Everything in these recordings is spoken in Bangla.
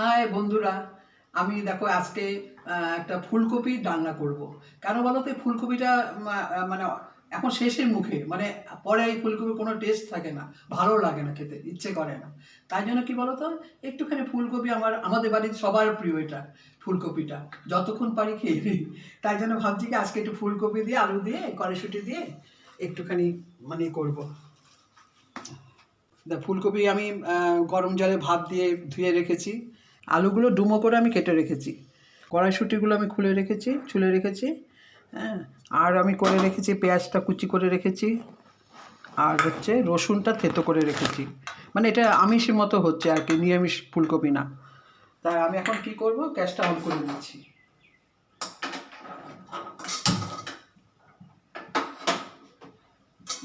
হাই বন্ধুরা, আমি দেখো আজকে একটা ফুলকপি রান্না করব। কেন বলো তো ফুলকপিটা মানে এখন শেষের মুখে মানে পরে এই ফুলকপির কোনো টেস্ট থাকে না, ভালো লাগে না খেতে, ইচ্ছে করে না। তাই জন্য কি বলো তো, একটুখানি ফুলকপি আমার, আমাদের বাড়ির সবার প্রিয় এটা, ফুলকপিটা। যতক্ষণ পারি খেয়ে নিই। তাই জন্য ভাবছি কি, আজকে একটু ফুলকপি দিয়ে, আলু দিয়ে, কড়াইশুটি দিয়ে একটুখানি মানে করব। ফুলকপি আমি গরম জলে ভাত দিয়ে ধুয়ে রেখেছি। আলুগুলো ডুমো করে আমি কেটে রেখেছি। কড়াইশুটিগুলো আমি খুলে রেখেছি, ছুলে রেখেছি হ্যাঁ? আর আমি করে রেখেছি পেঁয়াজটা কুচি করে রেখেছি, আর হচ্ছে রসুনটা থেতো করে রেখেছি। মানে এটা আমিষের মতো হচ্ছে আর কি, নিরামিষ ফুলকপি না। তাই আমি এখন কি করব? গ্যাসটা অন করে দিচ্ছি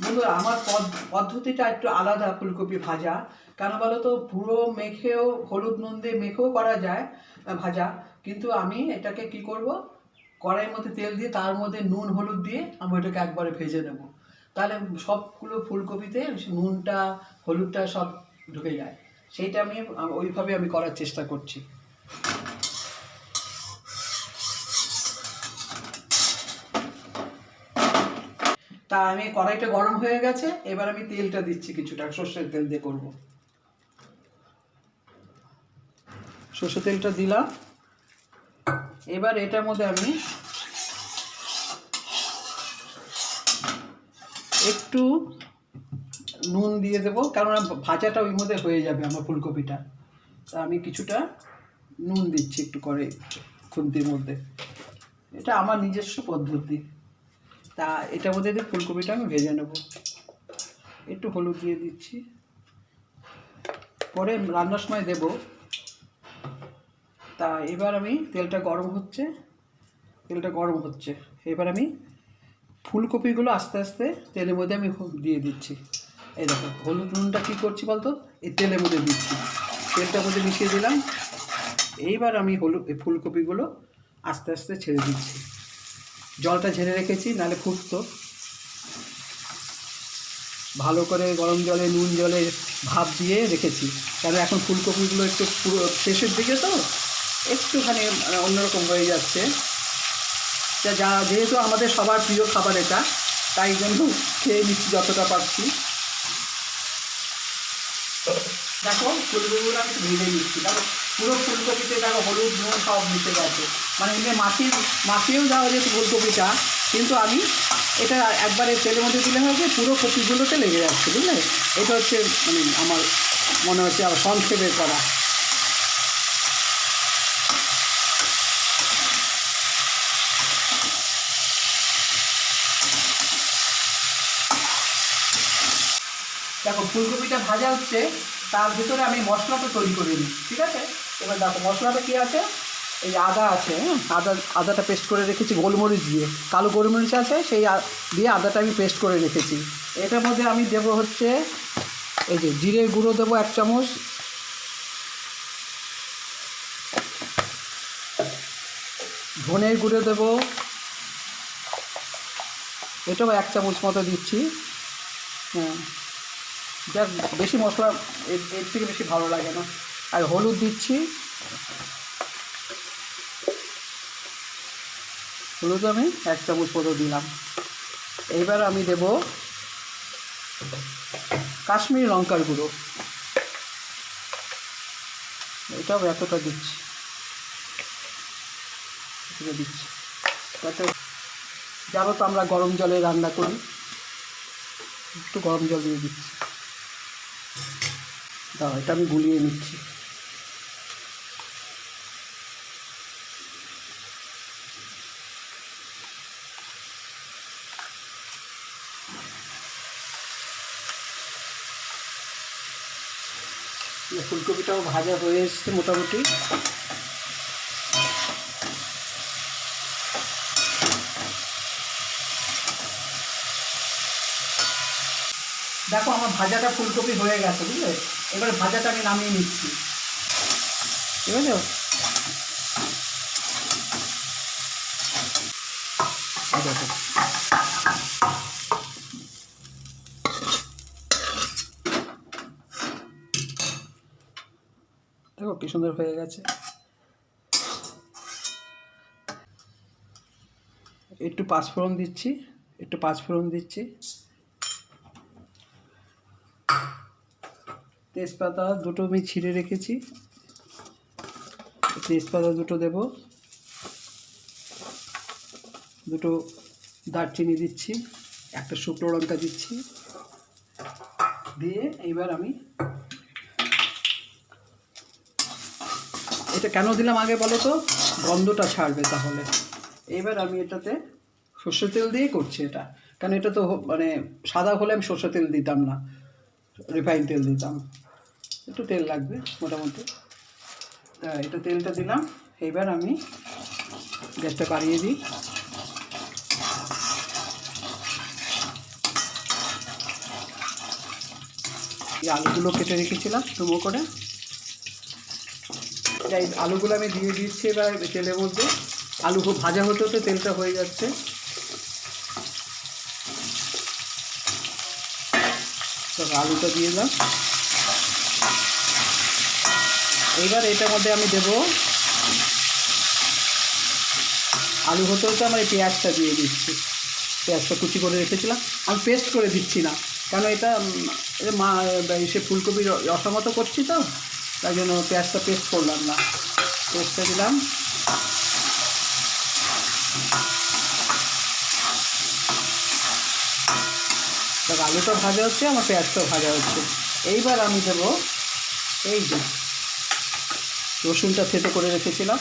বন্ধুরা, আমার পদ- পদ্ধতিটা একটু আলাদা ফুলকপি ভাজা। কেন বলো তো পুরো মেখেও, হলুদ নুন দিয়ে মেখেও করা যায় ভাজা। কিন্তু আমি এটাকে কি করব? কড়াইয়ের মধ্যে তেল দিয়ে, তার মধ্যে নুন, হলুদ দিয়ে আমি ওটাকে একবারে ভেজে নেব। তাহলে সবগুলো ফুলকপিতে নুনটা, হলুদটা সব ঢুকে যায়। সেইটা আমি ওইভাবে আমি করার চেষ্টা করছি। তা আমি কড়াইটা গরম হয়ে গেছে, এবার আমি তেলটা দিচ্ছি কিছুটা, সর্ষের তেল দিয়ে করব। সর্ষের তেলটা দিলাম। এবার এটার মধ্যে আমি একটু নুন দিয়ে দেবো, কারণ ভাজাটা ওই মধ্যে হয়ে যাবে আমার ফুলকপিটা। তা আমি কিছুটা নুন দিচ্ছি একটু করে খুন্তির মধ্যে। এটা আমার নিজস্ব পদ্ধতি। তা এটার মধ্যে দিয়ে ফুলকপিটা আমি ভেজে নেব। একটু হলুদ দিয়ে দিচ্ছি। পরে রান্নার সময় দেব তা এবার আমি তেলটা গরম হচ্ছে, তেলটা গরম হচ্ছে। এবার আমি ফুলকপিগুলো আস্তে আস্তে তেলের মধ্যে আমি দিয়ে দিচ্ছি। এই দেখো, হলুদ নুনটা কী করছি বলতো? এই তেলের মধ্যে দিচ্ছি। তেলটার মধ্যে মিশিয়ে দিলাম। এইবার আমি হলুদ এই ফুলকপিগুলো আস্তে আস্তে ছেড়ে দিচ্ছি। জলটা ঝেড়ে রেখেছি, নাহলে ফুটতো। ভালো করে গরম জলে, নুন জলে ভাপ দিয়ে রেখেছি। কারণ এখন ফুলকপিগুলো একটু শেষের দিকে তো একটুখানি অন্যরকম হয়ে যাচ্ছে। যা, যেহেতু আমাদের সবার প্রিয় খাবার এটা, তাই জন্য খেয়ে নিচ্ছি যতটা পারছি। দেখো, ফুলকপিগুলো আমি ভেজে নিচ্ছি। দেখো, পুরো ফুলকপিতে দেখো হলুদ, নুন সব মিশে গেছে। মানে এমনি মাছি মাছিয়েও যাওয়া যেত ফুলকপিটা, কিন্তু আমি এটা একবারে তেলের মধ্যে দিলে যে পুরো কপিগুলোতে লেগে যাচ্ছে, বুঝলে? এটা হচ্ছে মানে আমার মনে হচ্ছে আবার সংক্ষেপে করা দেখো ফুলকপিটা ভাজা হচ্ছে, তার ভিতরে আমি মশলাটা তৈরি করে নিই ঠিক আছে? এবার দেখো, মশলাটা কী আছে? এই আদা আছে হ্যাঁ? আদা, আদাটা পেস্ট করে রেখেছি গোলমরিচ দিয়ে। কালো গোলমরিচ আছে, সেই দিয়ে আদাটা আমি পেস্ট করে রেখেছি। এটার মধ্যে আমি দেবো হচ্ছে, এই যে জিরের গুঁড়ো দেবো এক চামচ। ধনের গুঁড়ো দেবো। এটাও এক চামচ মতো দিচ্ছি। হ্যাঁ। যাক, বেশি মশলা এর থেকে বেশি ভালো লাগে না। আর হলুদ দিচ্ছি। হলুদ আমি এক চামচ মতো দিলাম। এইবার আমি দেব কাশ্মীরি লঙ্কার গুঁড়ো। এটাও এতটা দিচ্ছি। দিচ্ছি। যাব তো আমরা গরম জলে রান্না করি, একটু গরম জল দিয়ে দিচ্ছি। দাও, এটা আমি গুলিয়ে নিচ্ছি। ফুলকপিটাও ভাজা হয়ে এসছে মোটামুটি। দেখো, আমার ভাজাটা ফুলকপি হয়ে গেছে, বুঝলে? এবারে ভাজাটা আমি নামিয়ে নিচ্ছি। ঠিক আছে দেখো দেখো কি সুন্দর হয়ে গেছে। একটু পাঁচফোড়ন দিচ্ছি, একটু পাঁচফোড়ন দিচ্ছি। তেজপাতা দুটো আমি ছিঁড়ে রেখেছি। তেজপাতা দুটো দেব। দুটো দারচিনি দিচ্ছি, একটা শুকনো লঙ্কা দিচ্ছি। দিয়ে এবার আমি এটা কেন দিলাম আগে বলো তো? গন্ধটা ছাড়বে তাহলে। এবার আমি এটাতে সর্ষের তেল দিয়ে করছি এটা। কারণ এটা তো মানে সাদা হলে আমি সর্ষের তেল দিতাম না রিফাইন তেল দিতাম। একটু তেল লাগবে, মোটামুটি। তা এটা তেলটা দিলাম। এবার আমি গ্যাসটা বাড়িয়ে দিই। এই আলুগুলো কেটে রেখেছিলাম ডুমো করে। এই আলুগুলো আমি দিয়ে দিচ্ছি এবার তেলের মধ্যে আলু ভাজা হতে হতে তেলটা হয়ে যাচ্ছে। আলুটা দিয়ে দিলাম এইবার এটার মধ্যে আমি দেব আলু হতে হতে আমার এই পেঁয়াজটা দিয়ে দিচ্ছি। পেঁয়াজটা কুচি করে রেখেছিলাম। আমি পেস্ট করে দিচ্ছি না। কারণ এটা মা সে ফুলকপি র- রসা মতো করছি তো, তাই জন্য পেঁয়াজটা পেস্ট করলাম না। পেস্টটা দিলাম। আলুটা ভাজা হচ্ছে, আমার পেঁয়াজটাও ভাজা হচ্ছে। এইবার আমি দেবো, এই যে রসুনটা থেতো করে রেখেছিলাম।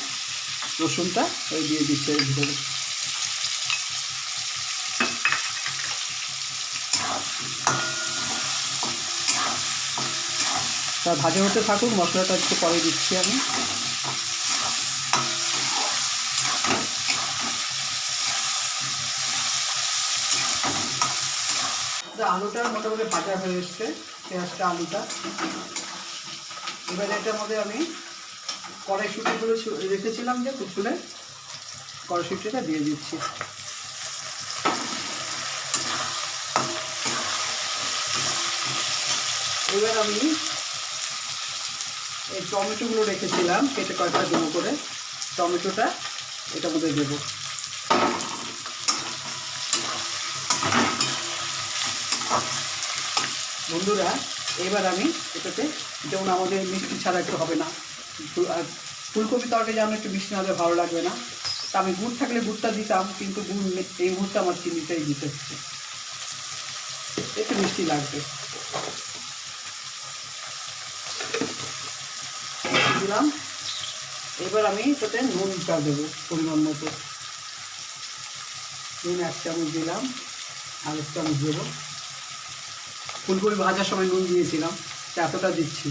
রসুনটা এই দিয়ে এর ভিতরে। তা ভাজা হতে থাকুক, মশলাটা একটু পরে দিচ্ছি আমি। আলুটা মোটামুটি ভাজা হয়ে এসছে, পেঁয়াজটা, আলুটা। এবার এটার মধ্যে আমি কড়াইশুটিগুলো রেখেছিলাম যে কুচুলে কড়াইশুটিটা দিয়ে দিচ্ছি। এবার আমি এই টমেটোগুলো রেখেছিলাম, কেটে কয়েকটা ডুমো করে। টমেটোটা এটার মধ্যে দেবো। বন্ধুরা, এবার আমি এটাতে যেমন আমাদের মিষ্টি ছাড়া একটু হবে না। ফুলকপি তরকারি যেমন একটু মিষ্টি না হলে ভালো লাগবে না। তা আমি গুড় থাকলে গুড়টা দিতাম, কিন্তু গুড় এই মুহূর্তে আমার চিনিটাই দিতে হচ্ছে। একটু মিষ্টি লাগবে। দিলাম। এবার আমি এটাতে নুনটা দেবো পরিমাণ মতো। নুন এক চামচ দিলাম, আর এক চামচ দেবো। ফুলকপি ভাজার সময় নুন দিয়েছিলাম এতটা দিচ্ছি।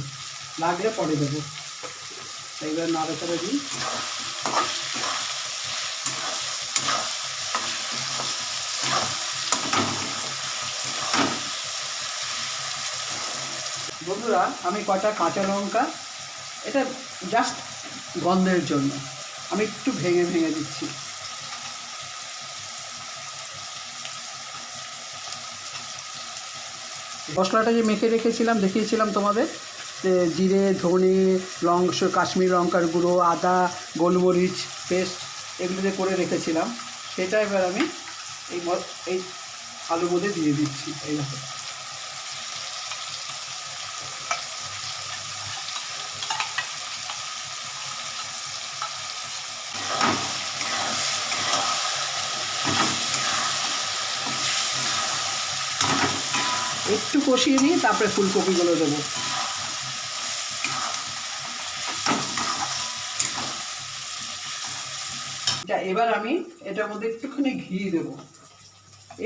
লাগলে পরে দেবো। এইবার নাড়াচাড়া দিই। বন্ধুরা, আমি কটা কাঁচা লঙ্কা, এটা জাস্ট গন্ধের জন্য। আমি একটু ভেঙে ভেঙে দিচ্ছি। মশলাটা যে মেখে রেখেছিলাম, দেখিয়েছিলাম তোমাদের। জিরে, ধনে লঙ্ক কাশ্মীর লঙ্কার গুঁড়ো, আদা, গোলমরিচ, পেস্ট এগুলো যে করে রেখেছিলাম। সেটা এবার আমি এই এই আলুর মধ্যে দিয়ে দিচ্ছি। এইভাবে একটু কষিয়ে নিয়ে তারপরে ফুলকপিগুলো দেবো। যা, এবার আমি এটার মধ্যে একটুখানি ঘি দেব।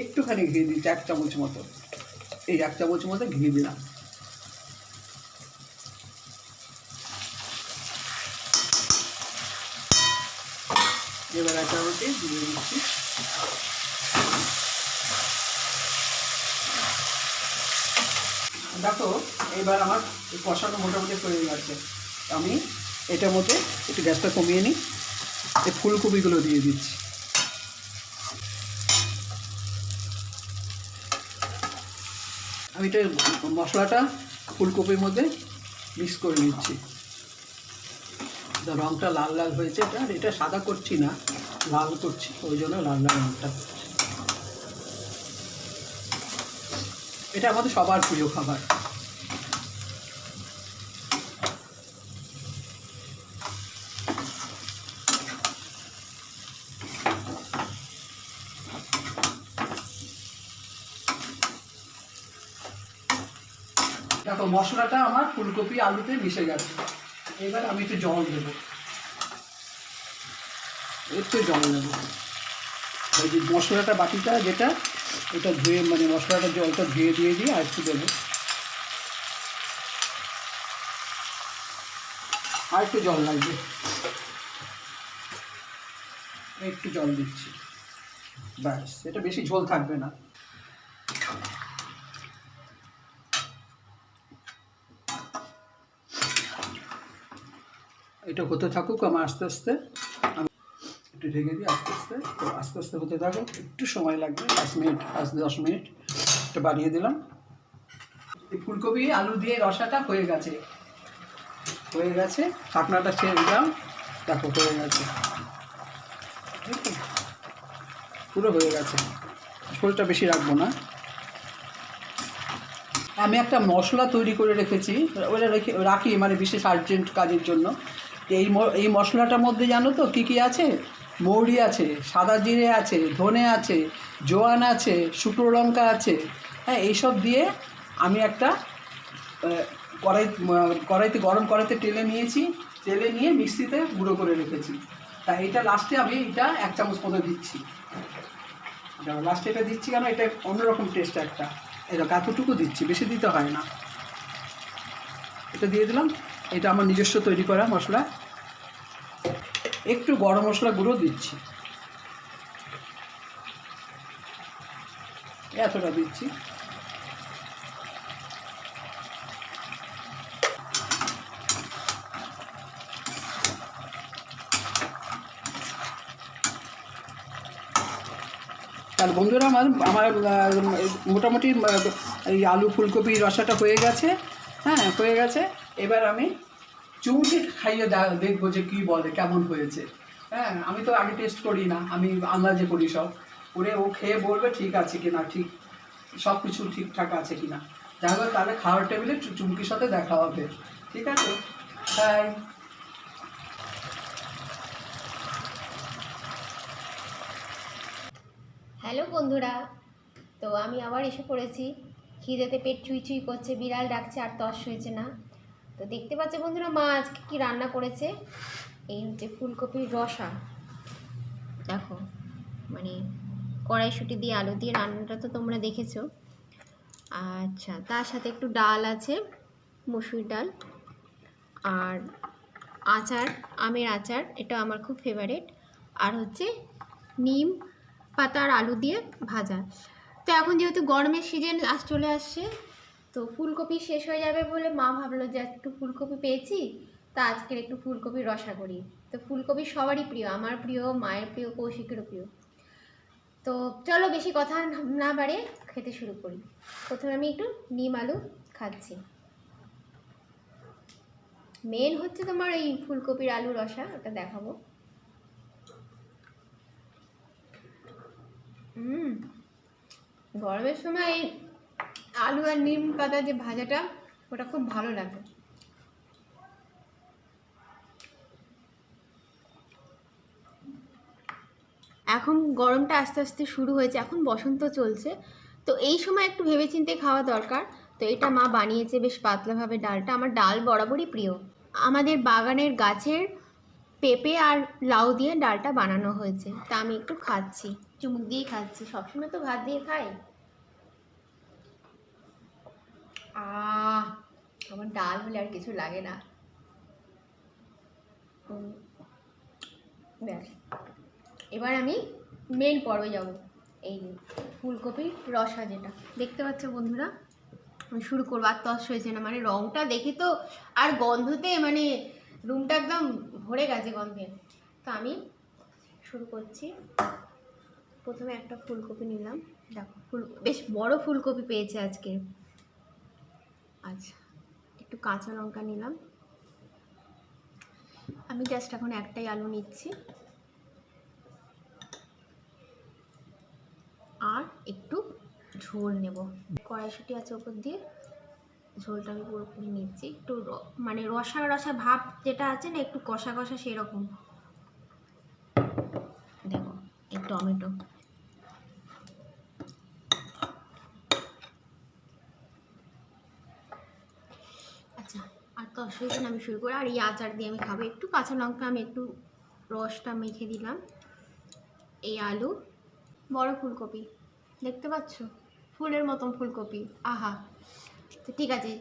একটুখানি ঘি দিচ্ছি এক চামচ মতো। এই এক চামচ মতো ঘি দিলাম। এবার একটা রুটি দিয়ে দিচ্ছি। দেখো, এবার আমার কষানো মোটামুটি হয়ে গেছে। আমি এটার মধ্যে একটু গ্যাসটা কমিয়ে নিই। এই ফুলকপিগুলো দিয়ে দিচ্ছি। আমি এটা মশলাটা ফুলকপির মধ্যে মিক্স করে নিচ্ছি। রঙটা লাল লাল হয়েছে এটা এটা সাদা করছি না, লাল করছি, ওই জন্য লাল লাল রঙটা এটা আমাদের সবার প্রিয় খাবার। দেখো, মশলাটা আমার ফুলকপি আলুতে মিশে গেছে। এবার আমি একটু জল দেবো। একটু জল দেবো। ওই যে মশলাটা বাটিটা, যেটা ওটা ধুয়ে মানে মশলাটা জলটা ধুয়ে দিয়ে দিয়ে আর একটু দেবো। আর একটু জল লাগবে। একটু জল দিচ্ছি। ব্যাস, এটা বেশি ঝোল থাকবে না। এটা হতে থাকুক আমার আস্তে আস্তে, আমি একটু ঢেকে দিই, আস্তে আস্তে, তো আস্তে আস্তে হতে থাকুক, একটু সময় লাগবে, পাঁচ মিনিট, পাঁচ দশ মিনিট, একটু বাড়িয়ে দিলাম। ফুলকপি, আলু দিয়ে রসাটা হয়ে গেছে। হয়ে গেছে, ঢাকনাটা ছেড়ে দিলাম, দেখো হয়ে গেছে। পুরো হয়ে গেছে। ঝোলটা বেশি রাখব না। আমি একটা মশলা তৈরি করে রেখেছি, ওটা রেখে রাখি মানে বিশেষ আর্জেন্ট কাজের জন্য। এই এই মশলাটার মধ্যে জানো তো কী কী আছে? মৌরি আছে, সাদা জিরে আছে, ধনে আছে, জোয়ান আছে, শুকনো লঙ্কা আছে। হ্যাঁ এইসব দিয়ে আমি একটা কড়াই কড়াইতে, গরম কড়াইতে টেলে নিয়েছি। তেলে নিয়ে মিক্সিতে গুঁড়ো করে রেখেছি। তা এটা লাস্টে আমি এটা এক চামচ মতো দিচ্ছি। লাস্টে এটা দিচ্ছি কেন? এটা অন্যরকম টেস্ট একটা। এরকম এতটুকু দিচ্ছি, বেশি দিতে হয় না। এটা দিয়ে দিলাম। এটা আমার নিজস্ব তৈরি করা মশলা। একটু গরম মশলা গুঁড়ো দিচ্ছি। এতটা দিচ্ছি। তাহলে বন্ধুরা, আমার আমার মোটামুটি এই আলু ফুলকপি রসাটা হয়ে গেছে। হ্যাঁ হয়ে গেছে। এবার আমি চুমুকে খাইয়ে দেখব যে কী বলে, কেমন হয়েছে। হ্যাঁ আমি তো আগে টেস্ট করি না, আমি আন্দাজে করি সব। করে ও খেয়ে বলবে ঠিক আছে কি না ঠিক, সব কিছু ঠিকঠাক আছে কি না যাই হোক, তাহলে খাওয়ার টেবিলে চুমকির সাথে দেখা হবে। ঠিক আছে? তাই হ্যালো বন্ধুরা। তো আমি আবার এসে পড়েছি। খিদেতে পেট চুই চুই করছে, বিড়াল ডাকছে, আর তস হয়েছে না। তো দেখতে পাচ্ছে বন্ধুরা, মা আজকে কী রান্না করেছে? এই হচ্ছে ফুলকপির রসা। দেখো মানে কড়াইশুটি দিয়ে আলু দিয়ে রান্নাটা তো তোমরা দেখেছ। আচ্ছা তার সাথে একটু ডাল আছে, মুসুর ডাল আর আচার, আমের আচার, এটা আমার খুব ফেভারিট আর হচ্ছে নিম পাতা আর আলু দিয়ে ভাজা। তো এখন যেহেতু গরমের সিজন আস চলে আসছে তো ফুলকপি শেষ হয়ে যাবে বলে মা ভাবলো যে একটু ফুলকপি পেয়েছি, তা আজকের একটু ফুলকপির রসা করি তো ফুলকপি সবারই প্রিয়, আমার প্রিয়, মায়ের প্রিয়, কৌশিকেরও প্রিয়। তো চলো বেশি কথা না বাড়ে, খেতে শুরু করি। প্রথমে আমি একটু নিম আলু খাচ্ছি। মেন হচ্ছে তোমার এই ফুলকপির আলু রসা, ওটা দেখাবো। হুম গরমের সময় আলু আর নিম পাতা যে ভাজাটা, ওটা খুব ভালো লাগে। এখন গরমটা আস্তে আস্তে শুরু হয়েছে, এখন বসন্ত চলছে। তো এই সময় একটু ভেবেচিন্তে খাওয়া দরকার। তো এটা মা বানিয়েছে বেশ পাতলাভাবে ডালটা। আমার ডাল বরাবরই প্রিয়। আমাদের বাগানের গাছের পেঁপে আর লাউ দিয়ে ডালটা বানানো হয়েছে। তা আমি একটু খাচ্ছি। চুমুক দিয়েই খাচ্ছি। সবসময় তো ভাত দিয়ে খাই। আহ, আমার ডাল হলে আর কিছু লাগে না। ব্যাস। এবার আমি মেন পর্বে যাব। এই ফুলকপির রসা যেটা। দেখতে পাচ্ছ বন্ধুরা, আমি শুরু করব। আর তস হয়েছে না মানে রংটা দেখে তো আর গন্ধতে মানে রুমটা একদম ভরে গেছে গন্ধে। তো আমি শুরু করছি। প্রথমে একটা ফুলকপি নিলাম। দেখো, ফুল বেশ বড় ফুলকপি পেয়েছে আজকে। আচ্ছা একটু কাঁচা লঙ্কা নিলাম। আমি জাস্ট এখন একটাই আলু নিচ্ছি। আর একটু ঝোল নেব। কড়াইশুটি আছে ওপর দিয়ে, ঝোলটা আমি পুরোপুরি নিচ্ছি। একটু মানে রসা রসা ভাব যেটা আছে না, একটু কষা কষা সেরকম। দেখো, এই টমেটো আচ্ছা আর তো অসুবিধা আমি শুরু করি। আর এই আচার দিয়ে আমি খাব। একটু কাঁচা লঙ্কা আমি একটু রসটা মেখে দিলাম। এই আলু, বড় ফুলকপি, দেখতে পাচ্ছ? ফুলের মতন ফুলকপি, আহা। তো ঠিক আছে,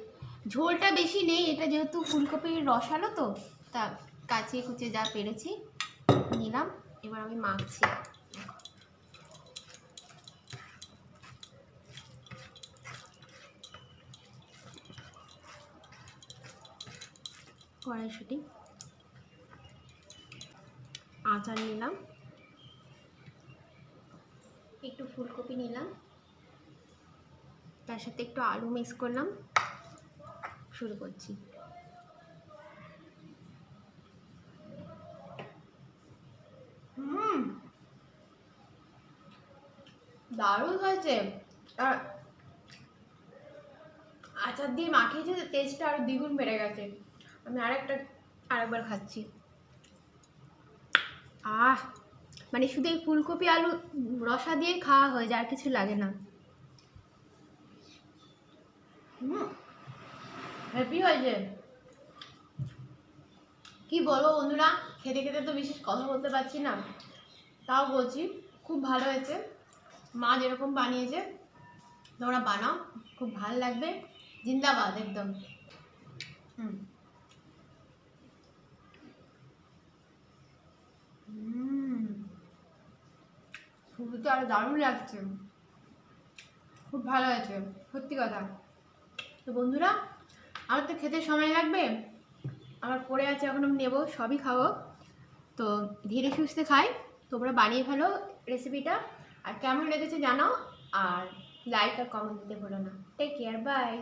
ঝোলটা বেশি নেই, এটা যেহেতু ফুলকপির রসালো তো, তা কাচিয়ে কুচিয়ে যা পেরেছি, নিলাম। এবার আমি মাখছি। কড়াইশুটি। আচার নিলাম। একটু ফুলকপি নিলাম। তার সাথে একটু আলু মিক্স করলাম। শুরু করছি। হুম। দারুণ হয়েছে। আর আচার দিয়ে মাখিয়েছে টেস্টটা আরও দ্বিগুণ বেড়ে গেছে। আমি আরেকটা, আরেকবার খাচ্ছি। আহ মানে শুধু এই ফুলকপি আলু রসা দিয়ে খাওয়া হয়ে যায়, আর কিছু লাগে না। হ্যাপি হয়েছে কি বলব বন্ধুরা, খেতে খেতে তো বিশেষ কথা বলতে পারছি না। তাও বলছি, খুব ভালো হয়েছে। মা যেরকম বানিয়েছে, তোমরা বানাও, খুব ভালো লাগবে। জিন্দাবাদ, একদম। হুম। হুম। শুধু তো আরও দারুণ লাগছে। খুব ভালো হয়েছে, সত্যি কথা। তো বন্ধুরা, আমার তো খেতে সময় লাগবে। আমার পড়ে আছে, এখন আমি নেব, সবই খাব। তো ধীরে সুস্থে খাই, তোমরা বানিয়ে ফেলো রেসিপিটা আর কেমন লেগেছে জানাও, আর লাইক আর কমেন্ট দিতে ভুলো না। Take care bye